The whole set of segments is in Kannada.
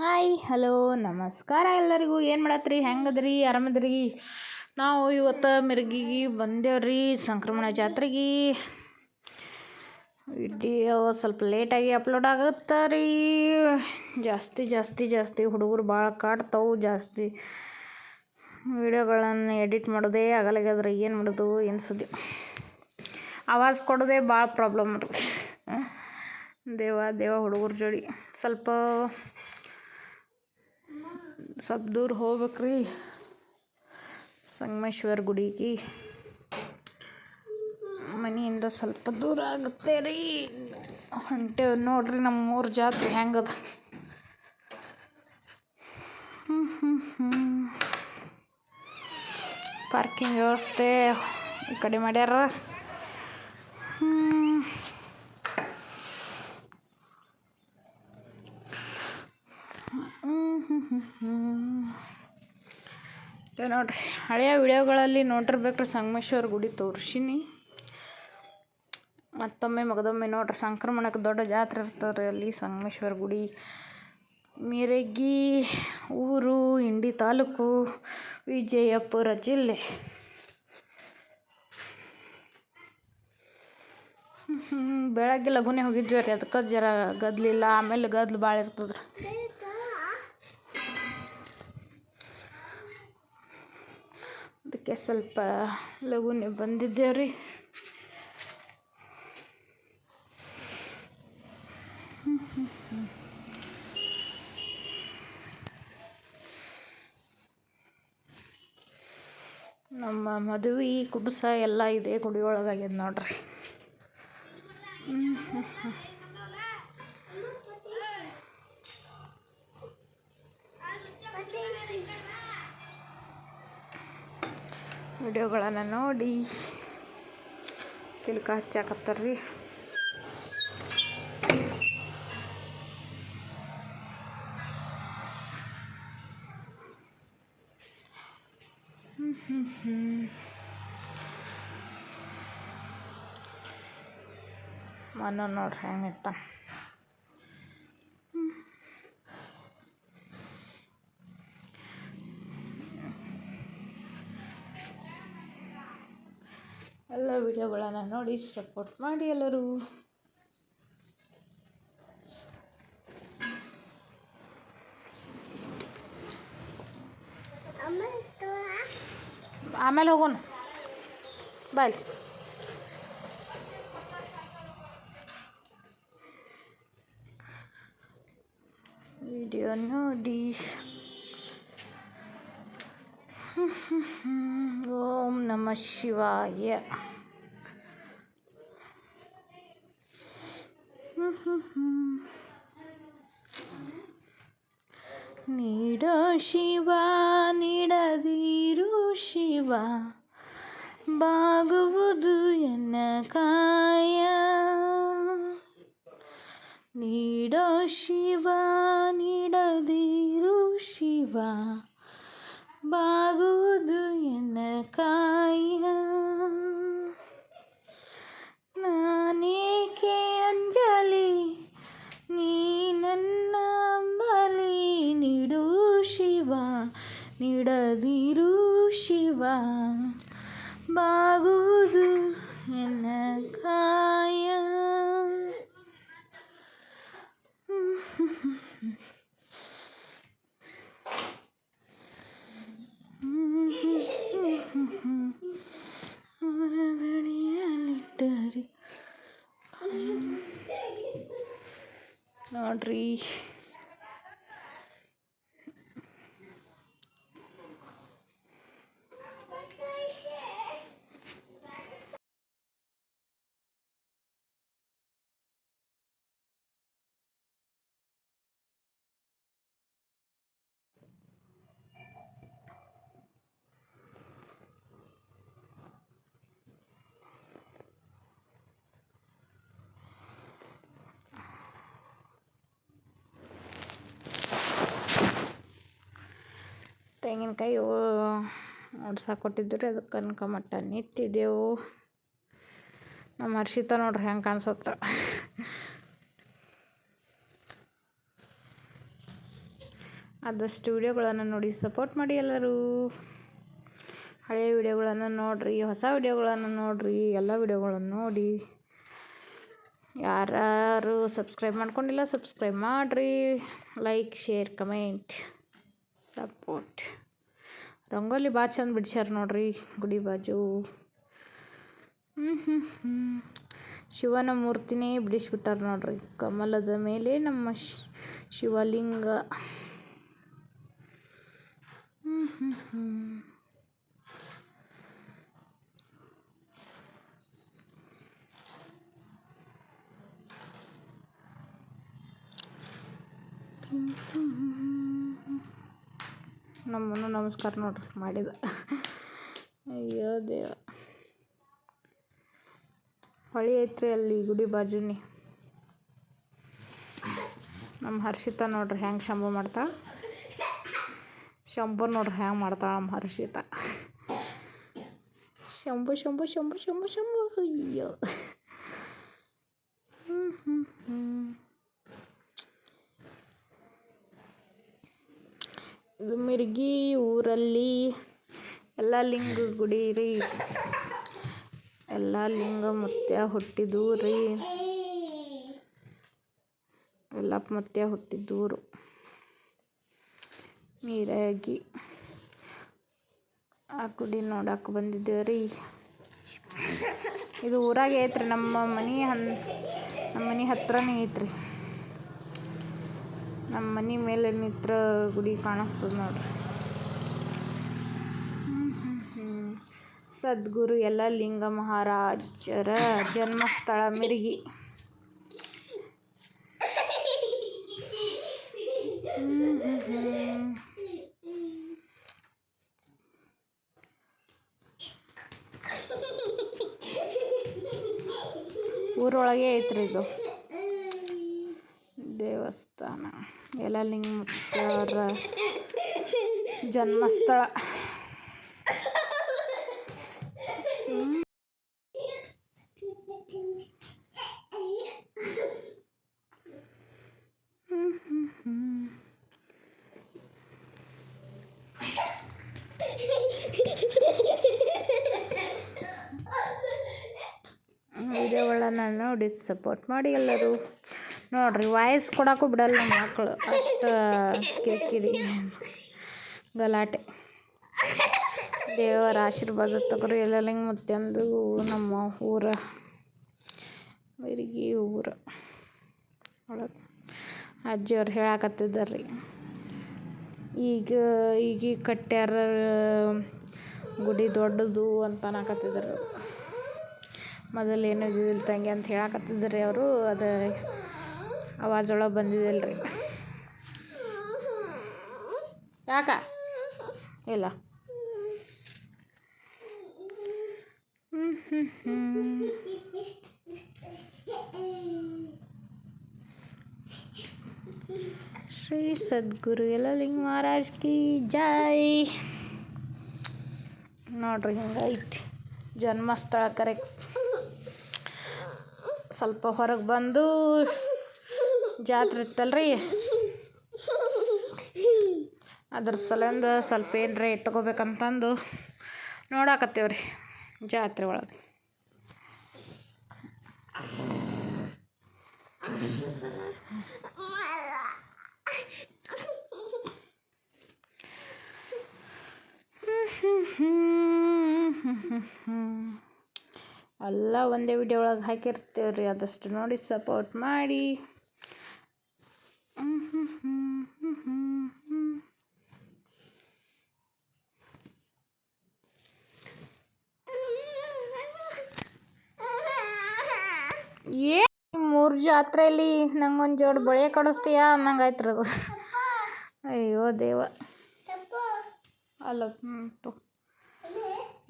ಹಾಯ್ ಹಲೋ ನಮಸ್ಕಾರ ಎಲ್ಲರಿಗೂ. ಏನು ಮಾಡತ್ರಿ? ಹೆಂಗದ್ರಿ? ಆರಾಮದ್ರಿ? ನಾವು ಇವತ್ತು ಮಿರ್ಗಿಗೆ ಬಂದೇವ್ರಿ ಸಂಕ್ರಮಣ ಜಾತ್ರೆಗೆ. ವಿಡಿಯೋ ಸ್ವಲ್ಪ ಲೇಟಾಗಿ ಅಪ್ಲೋಡ್ ಆಗುತ್ತೆ ರೀ ಜಾಸ್ತಿ ಜಾಸ್ತಿ ಜಾಸ್ತಿ ಹುಡುಗರು ಭಾಳ ಕಾಡ್ತಾವೆ. ಜಾಸ್ತಿ ವಿಡಿಯೋಗಳನ್ನು ಎಡಿಟ್ ಮಾಡೋದೇ ಆಗಲಾಗ್ಯದ್ರಿ ಏನು ಮಾಡೋದು? ಏನು ಸುದ್ದಿ? ಆವಾಜ್ ಕೊಡೋದೇ ಭಾಳ ಪ್ರಾಬ್ಲಮ್ ರೀ. ದೇವ ದೇವ ಹುಡುಗರ ಜೋಡಿ ಸ್ವಲ್ಪ ಸ್ವಲ್ಪ ದೂರ ಹೋಗ್ಬೇಕ್ರಿ. ಸಂಗಮೇಶ್ವರ ಗುಡಿಗೆ. ಮನೆಯಿಂದ ಸ್ವಲ್ಪ ದೂರ ಆಗುತ್ತೆ ರೀ. ಹೊಂಟೇವ್ ನೋಡ್ರಿ ನಮ್ಮ ಊರ ಜಾತ್ರೆ ಹೆಂಗದ. ಹ್ಞೂ ಹ್ಞೂ ಪಾರ್ಕಿಂಗ್ ವ್ಯವಸ್ಥೆ ಈ ಕಡೆ ಮಾಡ್ಯಾರ. ಹ್ಞೂ ಇದೇ ನೋಡ್ರಿ, ಹಳೆಯ ವಿಡಿಯೋಗಳಲ್ಲಿ ನೋಡಿರ್ಬೇಕ್ರಿ ಸಂಗಮೇಶ್ವರ ಗುಡಿ ತೋರಿಸಿನಿ. ಮತ್ತೊಮ್ಮೆ ಮಗದೊಮ್ಮೆ ನೋಡ್ರಿ, ಸಂಕ್ರಮಣಕ್ಕೆ ದೊಡ್ಡ ಜಾತ್ರೆ ಇರ್ತಾರೆ ಅಲ್ಲಿ ಸಂಗಮೇಶ್ವರ ಗುಡಿ. ಮಿರಗಿ, ಊರು, ಇಂಡಿ ತಾಲೂಕು, ವಿಜಯಪುರ ಜಿಲ್ಲೆ. ಬೆಳಗ್ಗೆ ಲಘುನೇ ಹೋಗಿದ್ವಿ ರೀ, ಅದಕ್ಕೆ ಜರ ಗದ್ಲಿಲ್ಲ, ಆಮೇಲೆ ಗದ್ಲು ಭಾಳ ಇರ್ತದೆ ಅದಕ್ಕೆ ಸ್ವಲ್ಪ ಲಘುನೇ ಬಂದಿದ್ದೇವೆ ರೀ ನಮ್ಮ ಮದುವೆ ಕುಬಸ ಎಲ್ಲ ಇದೆ ಗುಡಿ ಒಳಗಾಗ್ಯದ ನೋಡ್ರಿ. ವಿಡಿಯೋಗಳನ್ನು ನೋಡಿ. ತಿಳ್ಕ ಹಚ್ಚಾಕತ್ತಾರ್ರಿ. ಮನ ನೋಡ್ರಿ ಹೆಂಗಿತ್ತ ಎಲ್ಲ ವಿಡಿಯೋಗಳನ್ನು ನೋಡಿ ಸಪೋರ್ಟ್ ಮಾಡಿ ಎಲ್ಲರೂ. ಆಮೇಲೆ ಹೋಗೋಣ. ಬಾಯ್ ವಿಡಿಯೋ ನೋಡಿ. ಓಂ ನಮಃ ಶಿವಾಯ. ನೀಡೋ ಶಿವ ನೀಡದಿರು ಶಿವ ಬಾಗುವುದು ಎನ್ನ ಕಾಯ ನೀಡೋ ಶಿವ ನೀಡದಿರು ಶಿವ ಬಾಗುವುದು ಎನ್ನ ಕಾಯ ನಾನೇಕೆ ನೀಡದಿರು ಶಿವ ಬಾಗುವುದು ಎನ್ನ ಕಾಯ ಹೊರಗಡೆಯಲ್ಲಿಟ್ಟರೆ ನೋಡ್ರಿ ತೆಂಗಿನಕಾಯಿ ಓಡ್ಸಕ್ಕೆ ಕೊಟ್ಟಿದ್ದು ರೀ ಅದಕ್ಕೆ ಕನಕ ಮಟ್ಟ ನಿಂತಿದ್ದೆವು ನಮ್ಮ ಹರ್ಷಿತ ನೋಡ್ರಿ ಹೆಂಗೆ ಕಾಣಿಸತ್ತ. ಆದಷ್ಟು ವಿಡಿಯೋಗಳನ್ನು ನೋಡಿ ಸಪೋರ್ಟ್ ಮಾಡಿ ಎಲ್ಲರೂ. ಹಳೆಯ ವಿಡಿಯೋಗಳನ್ನು ನೋಡಿರಿ, ಹೊಸ ವಿಡಿಯೋಗಳನ್ನು ನೋಡಿರಿ, ಎಲ್ಲ ವಿಡಿಯೋಗಳನ್ನು ನೋಡಿ. ಯಾರು ಸಬ್ಸ್ಕ್ರೈಬ್ ಮಾಡ್ಕೊಂಡಿಲ್ಲ ಸಬ್ಸ್ಕ್ರೈಬ್ ಮಾಡಿರಿ. Like, share, comment, support. Rangoli ಭಾಳ ಚಂದ ಬಿಡ್ಸ್ಯಾರ ನೋಡ್ರಿ ಗುಡಿ ಬಾಜು. ಹ್ಞೂ ಹ್ಞೂ ಶಿವನ ಮೂರ್ತಿನೇ ಬಿಡಿಸ್ಬಿಟ್ಟಾರ ನೋಡ್ರಿ. ಕಮಲದ ಮೇಲೆ ನಮ್ಮ ಶಿವಲಿಂಗ. ಹ್ಞೂ ಹ್ಞೂ ಹ್ಞೂ ನಮ್ಮನ್ನು ನಮಸ್ಕಾರ ನೋಡ್ರಿ, ಮಾಡಿದ. ಅಯ್ಯೋ ದೇವ. ಹೊಳಿ ಐತ್ರಿ ಅಲ್ಲಿ ಗುಡಿ ಬಾಜುನಿ. ನಮ್ಮ ಹರ್ಷಿತ ನೋಡ್ರಿ ಹೆಂಗೆ ಶಂಭು ಮಾಡ್ತಾಳೆ ಶಂಭು ನೋಡ್ರಿ ಹೆಂಗೆ ಮಾಡ್ತಾಳೆ ನಮ್ಮ ಹರ್ಷಿತ. ಶಂಭು ಶಂಭು ಶಂಭು ಶಂಭು ಶಂಭು, ಅಯ್ಯೋ. ಹ್ಞೂ ಹ್ಞೂ ಹ್ಞೂ ಮಿರ್ಗಿ, ಊರಲ್ಲಿ ಎಲ್ಲ ಲಿಂಗ ಗುಡಿ ರೀ. ಎಲ್ಲ ಲಿಂಗ ಮುತ್ಯ ಹುಟ್ಟಿದೂರು ರೀ. ಎಲ್ಲಪ್ಪ ಮುತ್ಯ ಹುಟ್ಟಿದ್ದೂರು. ನೀರಾಗಿ ಆ ಗುಡಿ ನೋಡಕ್ಕೆ ಬಂದಿದ್ದೇವೆ ರೀ. ಇದು ಊರಾಗೆ ಐತ್ರಿ, ನಮ್ಮ ಮನೆ ಹನ್, ನಮ್ಮ ಮನೆ ಹತ್ರನೇ ಐತ್ರಿ. ನಮ್ಮ ಮನೆ ಮೇಲೆ ನಿತ್ರ ಗುಡಿ ಕಾಣಿಸ್ತದೆ ನೋಡ್ರಿ. ಸದ್ಗುರು ಎಲ್ಲ ಲಿಂಗ ಮಹಾರಾಜರ ಜನ್ಮಸ್ಥಳ ಮಿರ್ಗಿ. ಊರೊಳಗೆ ಐತ್ರಿ ಇದು. ದೇವಸ್ಥಾನ ಯಲ್ಲಲಿಂಗ ಮುತ್ಯಾರ ಜನ್ಮಸ್ಥಳ ವಿಡಿಯೋಗಳನ್ನು ನೋಡಿ ಸಪೋರ್ಟ್ ಮಾಡಿ ಎಲ್ಲರೂ ನೋಡಿರಿ ವಾಯ್ಸ್ ಕೊಡೋಕ್ಕೂ ಬಿಡಲ್ಲ ನಮ್ಮ ಮಕ್ಕಳು ಅಷ್ಟು ಕಿರಿಕಿರಿ ಗಲಾಟೆ. ದೇವರ ಆಶೀರ್ವಾದ ತಗೋರಿ ಎಲ್ಲಲಿಂಗ ಮತ್ತೊಂದು ನಮ್ಮ ಊರ. ಬೈರಿಗೆ ಊರು. ಒಳಗೆ ಅಜ್ಜಿಯವ್ರು ಹೇಳಾಕತ್ತಿದ್ದಾರೆ ಈಗ ಈಗ ಕಟ್ಟ್ಯಾರ ಗುಡಿ ದೊಡ್ಡದು ಅಂತ ಅನ್ನಕತ್ತಿದ್ರು ಮೊದಲು ಏನು ಇದ್ದಿದ್ದಿಲ್ಲ ತಂಗಿ ಅಂತ ಹೇಳಕತ್ತಿದ್ರು ರೀ ಅವರು. ಅದು ಆವಾಜ್ ಒಳಗೆ ಬಂದಿದ್ದಿಲ್ಲ ರೀ ಯಾಕ? ಇಲ್ಲ. ಹ್ಞೂ ಹ್ಞೂ ಹ್ಞೂ ಶ್ರೀ ಸದ್ಗುರು ಯಲ್ಲಲಿಂಗ ಮಹಾರಾಜ್ ಕಿ ಜೈ ನೋಡ್ರಿ ಹಿಂಗೈತಿ ಜನ್ಮಸ್ಥಳ ಕರೆಕ್ಟ್ ಸ್ವಲ್ಪ ಹೊರಗೆ ಬಂದು ಜಾತ್ರೆ ಇತ್ತಲ್ರಿ? ಅದ್ರ ಸಲಂದ ಸ್ವಲ್ಪ ಏನರೇ ತೊಗೋಬೇಕಂತಂದು ನೋಡಾಕತ್ತೇವ್ರಿ ಜಾತ್ರೆ ಒಳಗೆ. ಎಲ್ಲ ಒಂದೇ ವಿಡಿಯೋ ಒಳಗೆ ಹಾಕಿರ್ತೇವ್ರಿ. ಅದಷ್ಟು ನೋಡಿ ಸಪೋರ್ಟ್ ಮಾಡಿ. ಏ, ಮೂರು ಜಾತ್ರೆಯಲ್ಲಿ ನಂಗೊಂದು ಜೋಡಿ ಬಳೆ ಕೊಡಿಸ್ತೀಯಾ? ಅನ್ನಂಗೆ ಆಯ್ತು ಅದು. ಅಯ್ಯೋ ದೇವ. ಅಲ್ಲ ಹ್ಞೂ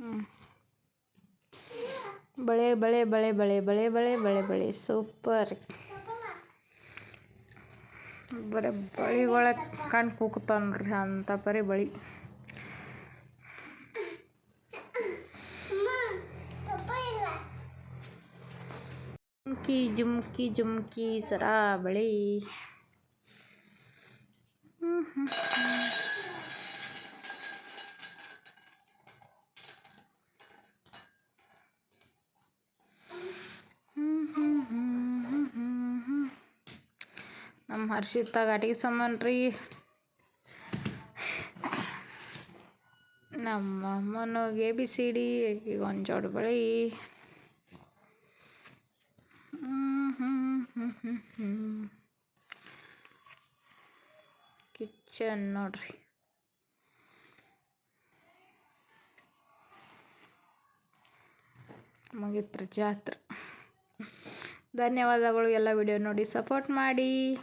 ಹ್ಞೂ ಬಳೆ ಬಳೆ ಬಳೆ ಬಳೆ ಬಳೆ ಬಳೆ ಬಳೆ ಬಳೆ, super. ಬರೀ ಬಳಿಗಳ ಕಣ್ಣು ಕೂಗ್ತಾವ ನೋಡ್ರಿ ಅಂಥ ಬರೀ ಬಳಿ ಜುಮ್ಕಿ ಜುಮ್ಕಿ ಜುಮ್ಕಿ ಸರಾ ಬಳಿ ಹ್ಞೂ ಹ್ಞೂ Harshita ಘಾಟಿಗೆ ಸಮನ್ರಿ ರೀ. ನಮ್ಮ ಅಮ್ಮನಿಗೆ ಎ ಬಿ ಸಿ ಡಿ ಒಂದು ಜೋಡು ಬಳಿ. ಕಿಚನ್ ನೋಡ್ರಿ. ಮುಗಿತ್ರಿ ಜಾತ್ರೆ. ಧನ್ಯವಾದಗಳು, ಎಲ್ಲ ವಿಡಿಯೋ ನೋಡಿ ಸಪೋರ್ಟ್ ಮಾಡಿ.